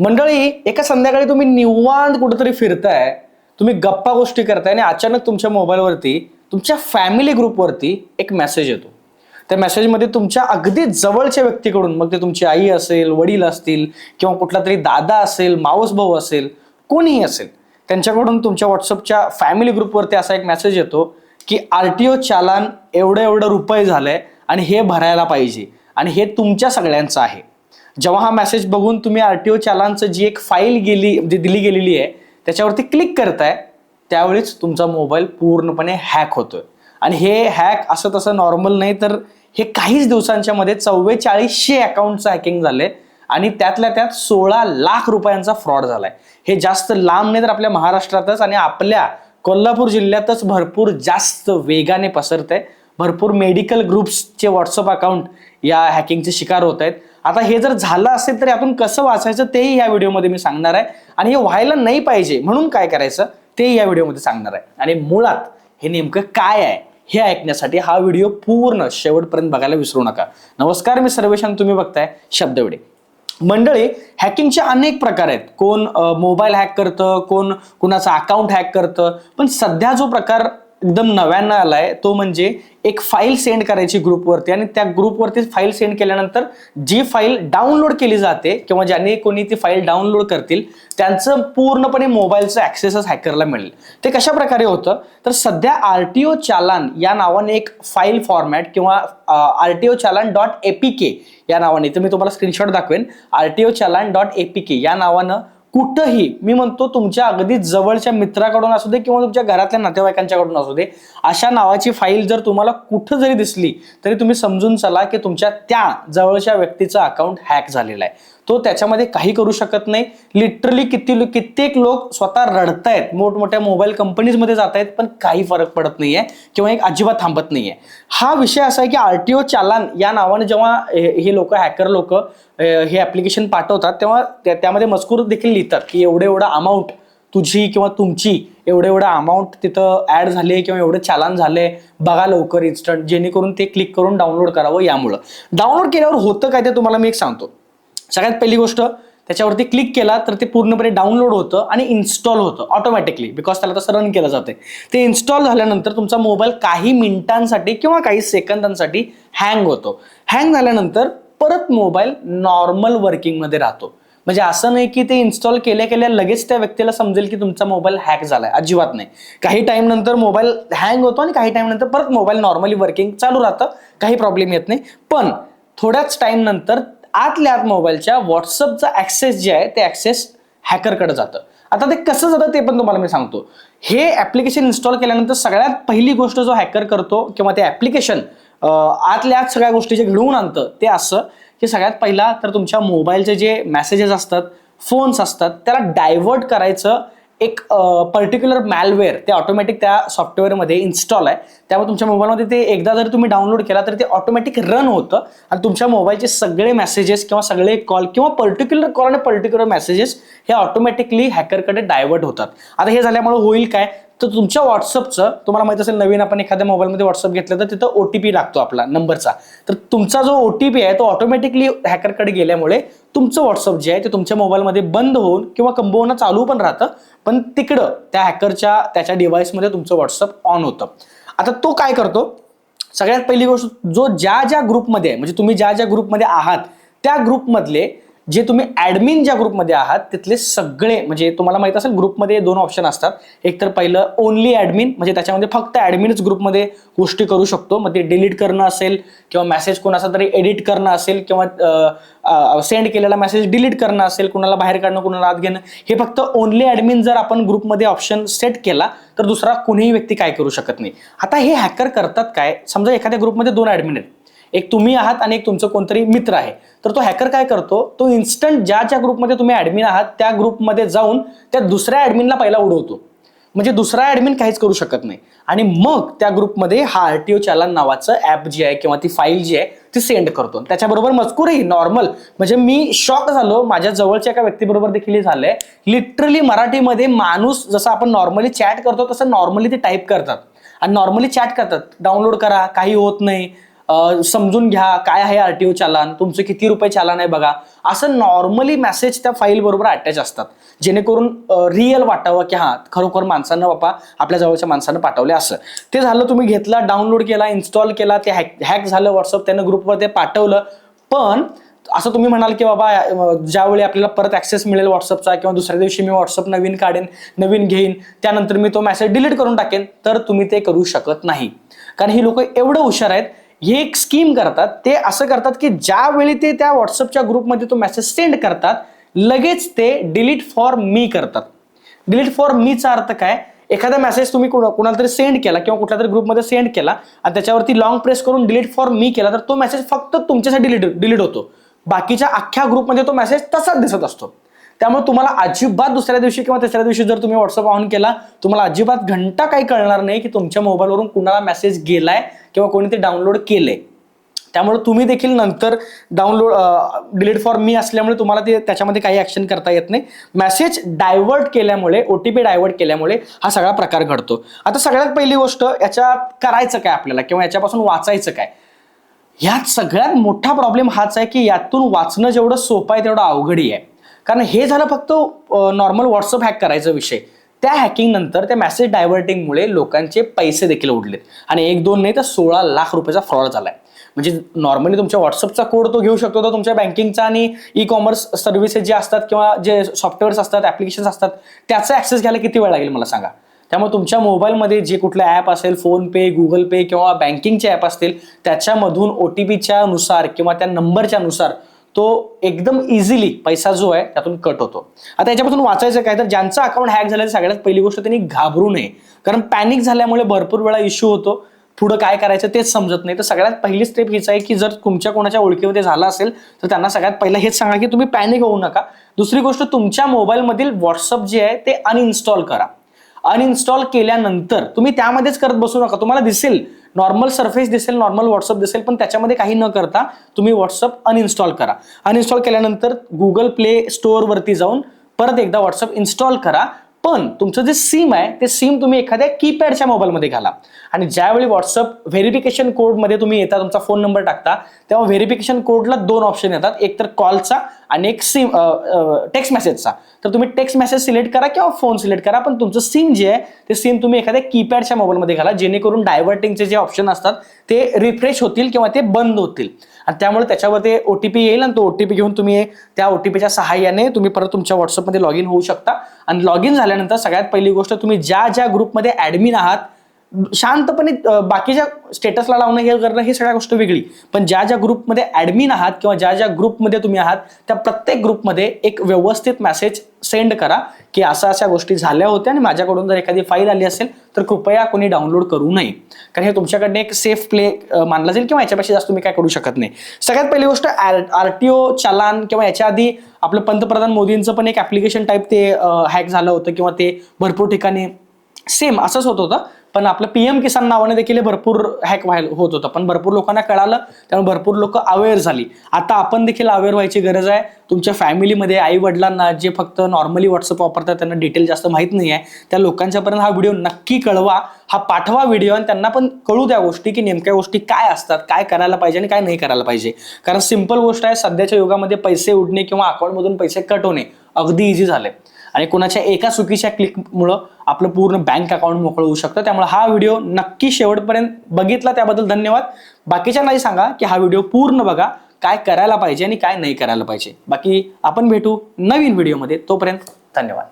मंडळी एका संध्याकाळी तुम्ही निवांत कुठेतरी फिरताय तुम्ही गप्पा गोष्टी करताय आणि अचानक तुमच्या मोबाईलवरती तुमच्या फॅमिली ग्रुपवरती एक मेसेज येतो. त्या मेसेजमध्ये तुमच्या अगदी जवळच्या व्यक्तीकडून मग ते तुमची आई असेल वडील असतील किंवा कुठला तरी दादा असेल मावस भाऊ असेल कोणीही असेल त्यांच्याकडून तुमच्या व्हॉट्सअपच्या फॅमिली ग्रुपवरती असा एक मेसेज येतो की आर टी ओ चालान एवढं एवढं रुपये झालंय आणि हे भरायला पाहिजे आणि हे तुमच्या सगळ्यांचं आहे. जेव्हा हा मेसेज बघून तुम्ही आर टी ओ चालानचं जी एक फाईल गेली म्हणजे दिली गेलेली आहे त्याच्यावरती क्लिक करताय त्यावेळीच तुमचा मोबाईल पूर्णपणे हॅक होतोय. आणि हे हॅक असं तसं नॉर्मल नाही तर हे काहीच दिवसांच्या मध्ये चव्वेचाळीसशे अकाउंटचं हॅकिंग झालंय आणि त्यातल्या त्यात सोळा लाख रुपयांचा फ्रॉड झालाय. हे जास्त लांब नाही तर आपल्या महाराष्ट्रातच आणि आपल्या कोल्हापूर जिल्ह्यातच भरपूर जास्त वेगाने पसरत आहे भरपूर मेडिकल ग्रुप्सचे व्हॉट्सअप अकाउंट या हॅकिंगचे शिकार होत आहेत. आता हे जर झालं असेल तर यातून कसं वाचायचं तेही या व्हिडिओमध्ये मी सांगणार आहे. आणि हे व्हायला नाही पाहिजे म्हणून काय करायचं तेही या व्हिडिओमध्ये सांगणार आहे. आणि मुळात हे नेमकं काय आहे हे ऐकण्यासाठी हा व्हिडिओ पूर्ण शेवटपर्यंत बघायला विसरू नका. नमस्कार मी सर्वेशान तुम्ही बघताय शब्दविडे मंडळी हॅकिंगचे अनेक प्रकार आहेत. कोण मोबाईल हॅक करतं कोण कुणाचं अकाउंट हॅक करतं पण सध्या जो प्रकार एकदम नव्यानं आलाय. तो म्हणजे एक फाईल सेंड करायची ग्रुपवरती आणि त्या ग्रुपवरती फाईल सेंड केल्यानंतर जी फाईल डाउनलोड केली जाते किंवा ज्यांनी कोणी ती फाईल डाउनलोड करतील त्यांचं पूर्णपणे मोबाईलचं ऍक्सेसच हॅकरला मिळेल. ते कशा प्रकारे होतं? तर सध्या आर टी ओ चालान या नावाने एक फाईल फॉर्मॅट किंवा R T O challan dot APK या नावाने तर मी तुम्हाला स्क्रीनशॉट दाखवेन. R T O challan dot APK या नावानं कुठंही मी म्हणतो तुमच्या अगदी जवळच्या मित्राकडून असू दे किंवा तुमच्या घरातल्या नातेवाईकांच्याकडून असू दे अशा नावाची फाईल जर तुम्हाला कुठं जरी दिसली तरी तुम्ही समजून चला की तुमच्या त्या जवळच्या व्यक्तीचा अकाउंट हॅक झालेला आहे. तो त्याच्यामध्ये काही करू शकत नाही. लिटरली किती कित्येक लोक स्वतः रडतायत. मोठमोठ्या मोबाईल कंपनीजमध्ये जात आहेत पण काही फरक पडत नाहीये किंवा एक अजिबात थांबत नाहीये. हा विषय असा आहे की आर टी ओ चालान या नावाने जेव्हा हे लोक हॅकर लोक हे ॲप्लिकेशन पाठवतात तेव्हा त्या- त्यामध्ये मजकूर देखील लिहितात की एवढं एवढं अमाऊंट तुझी किंवा तुमची एवढं एवढं अमाऊंट तिथं ॲड झाले किंवा एवढं चालान झाले बघा लवकर इन्स्टंट जेणेकरून ते क्लिक करून डाउनलोड करावं यामुळं. डाउनलोड केल्यावर होतं काय ते तुम्हाला मी एक सांगतो. सगळ्यात पहिली गोष्ट त्याच्यावरती क्लिक केला तर ते पूर्णपणे डाउनलोड होतं आणि इन्स्टॉल होतं ऑटोमॅटिकली बिकॉज त्याला तसं रन केलं जाते ते इन्स्टॉल झाल्यानंतर तुमचा मोबाईल काही मिनिटांसाठी किंवा काही सेकंदांसाठी हँग होतो. हँग झाल्यानंतर परत मोबाईल नॉर्मल वर्किंगमध्ये राहतो. म्हणजे असं नाही की ते इन्स्टॉल केल्या केल्या लगेच त्या व्यक्तीला समजेल की तुमचा मोबाईल हॅक झालाय. अजिबात नाही. काही टाइम नंतर मोबाईल हँग होतो आणि काही टाइम नंतर परत मोबाईल नॉर्मली वर्किंग चालू राहतं. काही प्रॉब्लेम येत नाही. पण थोड्याच टाइम नंतर आतल्या आत मोबाईलच्या व्हॉट्सअपचा ऍक्सेस जे आहे ते ऍक्सेस हॅकरकडे जातं. आता ते कसं जातं ते पण तुम्हाला मी सांगतो. हे ऍप्लिकेशन इन्स्टॉल केल्यानंतर सगळ्यात पहिली गोष्ट जो हॅकर करतो किंवा ते ऍप्लिकेशन आतल्या आत सगळ्या गोष्टी जे घडवून आणतं ते असं की सगळ्यात पहिला तर तुमच्या मोबाईलचे जे मेसेजेस असतात फोन्स असतात त्याला डायव्हर्ट करायचं एक पर्टिक्युलर मॅलवेअर ते ऑटोमॅटिक त्या सॉफ्टवेअरमध्ये इन्स्टॉल आहे. त्यामुळे तुमच्या मोबाईलमध्ये ते एकदा जर तुम्ही डाउनलोड केला तर ते ऑटोमॅटिक रन होतं. आणि तुमच्या मोबाईलचे सगळे मेसेजेस किंवा सगळे कॉल किंवा पर्टिक्युलर कॉल आणि पर्टिक्युलर मेसेजेस हे ऑटोमॅटिकली हॅकरकडे डायव्हर्ट होतात. आता हे झाल्यामुळे होईल काय? तर तुमच्या व्हॉट्सअपचं तुम्हाला माहीत असेल नवीन आपण एखाद्या मोबाईलमध्ये व्हॉट्सअप घेतलं तर तिथं ओ टी पी लागतो आपला नंबरचा तर तुमचा जो ओ टी पी आहे तो ऑटोमॅटिकली हॅकरकडे गेल्यामुळे तुमचं व्हॉट्सअप जे आहे ते तुमच्या मोबाईलमध्ये बंद होऊन किंवा कंबवणं चालू पण राहतं पण तिकडं त्या हॅकरच्या त्याच्या डिव्हाइसमध्ये तुमचं व्हॉट्सअप ऑन होतं. आता तो काय करतो? सगळ्यात पहिली गोष्ट जो ज्या ज्या ग्रुपमध्ये आहे म्हणजे तुम्ही ज्या ज्या ग्रुपमध्ये आहात त्या ग्रुपमधले जे तुम्ही ॲडमिन ज्या ग्रुपमध्ये आहात तिथले सगळे म्हणजे तुम्हाला माहीत असेल ग्रुपमध्ये दोन ऑप्शन असतात. एक तर पहिलं ओनली ॲडमिन म्हणजे त्याच्यामध्ये फक्त ॲडमिनच ग्रुपमध्ये गोष्टी करू शकतो. मग ते डिलीट करणं असेल किंवा मेसेज कोणाचा तरी एडिट करणं असेल किंवा सेंड केलेला मेसेज डिलीट करणं असेल कुणाला बाहेर काढणं कुणाला आत घेणं हे फक्त ओनली ॲडमिन जर आपण ग्रुपमध्ये ऑप्शन सेट केला तर दुसरा कुणीही व्यक्ती काय करू शकत नाही. आता हे हॅकर करतात काय? समजा एखाद्या ग्रुपमध्ये दोन ॲडमिन आहेत. एक तुम्ही आहात आणि एक तुमचं कोणतरी मित्र आहे. तर तो हॅकर काय करतो? तो इन्स्टंट ज्या ज्या ग्रुपमध्ये तुम्ही ॲडमिन आहात त्या ग्रुपमध्ये जाऊन त्या दुसऱ्या ॲडमिनला पहिला उडवतो. म्हणजे दुसरा ॲडमिन काहीच करू शकत नाही. आणि मग त्या ग्रुपमध्ये हा आरटीओ चालन नावाचं ॲप जे आहे किंवा ती फाईल जी आहे ती सेंड करतो. त्याच्याबरोबर मजकूरही नॉर्मल म्हणजे मी शॉक झालो. माझ्या जवळच्या एका व्यक्तीबरोबर देखील हे झालंय. लिटरली मराठीमध्ये माणूस जसं आपण नॉर्मली चॅट करतो तसं नॉर्मली ते टाईप करतात. आणि नॉर्मली चॅट करतात. डाउनलोड करा. काही होत नाही. समजून घ्या काय आहे आरटीओ चालान तुमचं किती रुपये चालान आहे बघा. असं नॉर्मली मेसेज त्या फाईल बरोबर अटॅच असतात. जेणेकरून रिअल वाटावं की हां खरोखर माणसानं बापा आपल्या जवळच्या माणसानं पाठवले असं. ते झालं तुम्ही घेतला डाउनलोड केला इन्स्टॉल केला ते हॅक हॅक झालं व्हॉट्सअप त्यानं ग्रुपवर ते पाठवलं. पण असं तुम्ही म्हणाल की बाबा ज्यावेळी आपल्याला परत ऍक्सेस मिळेल व्हॉट्सअपचा किंवा दुसऱ्या दिवशी मी व्हॉट्सअप नवीन काढेन नवीन घेईन त्यानंतर मी तो मेसेज डिलीट करून टाकेन तर तुम्ही ते करू शकत नाही. कारण ही लोक एवढं हुशार आहेत हे एक स्कीम करतात. ते असं करतात की ज्यावेळी ते त्या व्हॉट्सअपच्या ग्रुपमध्ये तो मेसेज सेंड करतात लगेच ते डिलीट फॉर मी करतात. डिलीट फॉर मीचा अर्थ काय? एखादा मेसेज तुम्ही कुणा- कुणाला तरी सेंड केला किंवा कुठल्या तरी ग्रुपमध्ये सेंड केला आणि त्याच्यावरती लॉंग प्रेस करून डिलीट फॉर मी केला तर तो मेसेज फक्त तुमच्यासाठी डिलीट डिलीट होतो. बाकीच्या अख्ख्या ग्रुपमध्ये तो मेसेज तसाच दिसत असतो. त्यामुळे तुम्हाला अजिबात दुसऱ्या दिवशी किंवा तिसऱ्या दिवशी जर तुम्ही व्हॉट्सअप ऑन केला तुम्हाला अजिबात घंटा काही कळणार नाही की तुमच्या मोबाईलवरून कुणाला मेसेज गेलाय किंवा कोणी ते डाउनलोड केलंय. त्यामुळे तुम्ही देखील नंतर डाउनलोड डिलीट फॉर मी असल्यामुळे तुम्हाला ते त्याच्यामध्ये काही ॲक्शन करता येत नाही. मेसेज डायव्हर्ट केल्यामुळे ओ टी पी डायव्हर्ट केल्यामुळे हा सगळा प्रकार घडतो. आता सगळ्यात पहिली गोष्ट याच्यात करायचं काय आपल्याला किंवा याच्यापासून वाचायचं काय? ह्यात सगळ्यात मोठा प्रॉब्लेम हाच आहे की यातून वाचणं जेवढं सोपं आहे तेवढं अवघडी आहे. कारण हे झालं फक्त नॉर्मल व्हॉट्सअप हॅक करायचा विषय. त्या हॅकिंग नंतर त्या मेसेज डायव्हर्टिंगमुळे लोकांचे पैसे देखील उडलेत. आणि एक दोन नाही तर सोळा लाख रुपयाचा फ्रॉड झालाय. म्हणजे नॉर्मली तुमच्या व्हॉट्सअपचा कोड तो घेऊ शकतो तर तुमच्या बँकिंगचा आणि ई कॉमर्स सर्व्हिसेस जे असतात किंवा जे सॉफ्टवेअर्स असतात ॲप्लिकेशन्स असतात त्याचा ऍक्सेस घ्यायला किती वेळ लागेल मला सांगा? त्यामुळे तुमच्या मोबाईलमध्ये जे कुठलं ॲप असेल फोन पे गुगल पे किंवा बँकिंगचे ॲप असतील त्याच्यामधून ओ टी पीच्या नुसार किंवा त्या नंबरच्या नुसार तो एकदम इझिली पैसा जो आहे त्यातून कट होतो. आता याच्यापासून वाचायचं काय? तर ज्यांचं अकाउंट हॅक झालं सगळ्यात पहिली गोष्ट त्यांनी घाबरू नये. कारण पॅनिक झाल्यामुळे भरपूर वेळा इश्यू होतो. पुढं काय करायचं तेच समजत नाही. तर सगळ्यात पहिली स्टेप हीच आहे की जर तुमच्या कोणाच्या ओळखीमध्ये झालं असेल तर त्यांना सगळ्यात पहिलं हेच सांगा की तुम्ही पॅनिक होऊ नका. दुसरी गोष्ट तुमच्या मोबाईलमधील व्हॉट्सअप जे आहे ते अनइन्स्टॉल करा. अनइन्स्टॉल केल्यानंतर तुम्ही त्यामध्येच करत बसू नका. तुम्हाला दिसेल नॉर्मल सरफेस दिसेल नॉर्मल व्हॉट्सअप दिसेल पण त्याच्यामध्ये काही न करता तुम्ही व्हॉट्सअप अनइन्स्टॉल करा. अनइन्स्टॉल केल्यानंतर गुगल प्ले स्टोअरवरती जाऊन परत एकदा व्हॉट्सअप इन्स्टॉल करा. पण तुमचं जे सिम आहे ते सिम तुम्ही एखाद्या कीपॅडच्या मोबाईलमध्ये घाला. आणि ज्यावेळी व्हॉट्सअप व्हेरिफिकेशन कोडमध्ये तुम्ही येता तुमचा फोन नंबर टाकता तेव्हा व्हेरिफिकेशन कोडला दोन ऑप्शन येतात. एक तर कॉलचा आणि एक सिम टेक्स्ट मेसेजचा तर तुम्ही टेक्स्ट मेसेज सिलेक्ट करा किंवा फोन सिलेक्ट करा पण तुमचं सिम जे आहे ते सिम तुम्ही एखाद्या कीपॅडच्या मोबाईलमध्ये घाला जेणेकरून डायव्हर्टिंगचे जे ऑप्शन असतात ते रिफ्रेश होतील किंवा ते बंद होतील. आणि त्यामुळे त्याच्यावर ते ओ टी पी येईल आणि तो ओ टी पी घेऊन तुम्ही त्या ओ टी पीच्या सहाय्याने तुम्ही परत तुमच्या व्हॉट्सअपमध्ये लॉग इन होऊ शकता. आणि लॉग इन झाल्यानंतर सगळ्यात पहिली गोष्ट तुम्ही ज्या ज्या ग्रुपमध्ये ॲडमिन आहात शांतपणे बाकीच्या स्टेटसला लावणं हे करणं हे सगळ्या गोष्ट वेगळी. पण ज्या ज्या ग्रुपमध्ये ॲडमिन आहात किंवा ज्या ज्या ग्रुपमध्ये तुम्ही आहात त्या प्रत्येक ग्रुपमध्ये एक व्यवस्थित मेसेज सेंड करा की अशा अशा गोष्टी झाल्या होत्या आणि माझ्याकडून जर एखादी फाईल आली असेल तर कृपया कोणी डाउनलोड करू नये. कारण हे तुमच्याकडनं एक सेफ प्ले मानला जाईल किंवा याच्यापेक्षा जास्त तुम्ही काय करू शकत नाही. सगळ्यात पहिली गोष्ट आर टी ओ चालान किंवा याच्या आधी आपलं पंतप्रधान मोदींचं पण एक ऍप्लिकेशन टाईप ते हॅक झालं होतं किंवा ते भरपूर ठिकाणी सेम असंच होत होतं. पण आपलं पीएम किसान नावाने देखील हे भरपूर हॅक व्हायला होत होतं. पण भरपूर लोकांना कळालं त्यामुळे भरपूर लोक अवेअर झाली. आता आपण देखील अवेअर व्हायची गरज आहे. तुमच्या फॅमिलीमध्ये आई वडिलांना जे फक्त नॉर्मली व्हॉट्सअप वापरतात त्यांना डिटेल जास्त माहीत नाही आहे त्या लोकांच्यापर्यंत हा व्हिडिओ नक्की कळवा. हा पाठवा व्हिडिओ आणि त्यांना पण कळू द्या गोष्टी की नेमक्या गोष्टी काय असतात काय करायला पाहिजे आणि काय नाही करायला पाहिजे. कारण सिंपल गोष्ट आहे सध्याच्या युगामध्ये पैसे उडणे किंवा अकाउंटमधून पैसे कट होणे अगदी इझी झाले आणि कोणाच्या एका चुकीच्या क्लिकमुळं आपलं पूर्ण बँक अकाउंट मोकळं होऊ शकतं. त्यामुळे हा व्हिडिओ नक्की शेवटपर्यंत बघितला. त्याबद्दल धन्यवाद. बाकीच्यांनाही सांगा की हा व्हिडिओ पूर्ण बघा. काय करायला पाहिजे आणि काय नाही करायला पाहिजे. बाकी आपण भेटू नवीन व्हिडिओमध्ये तोपर्यंत धन्यवाद.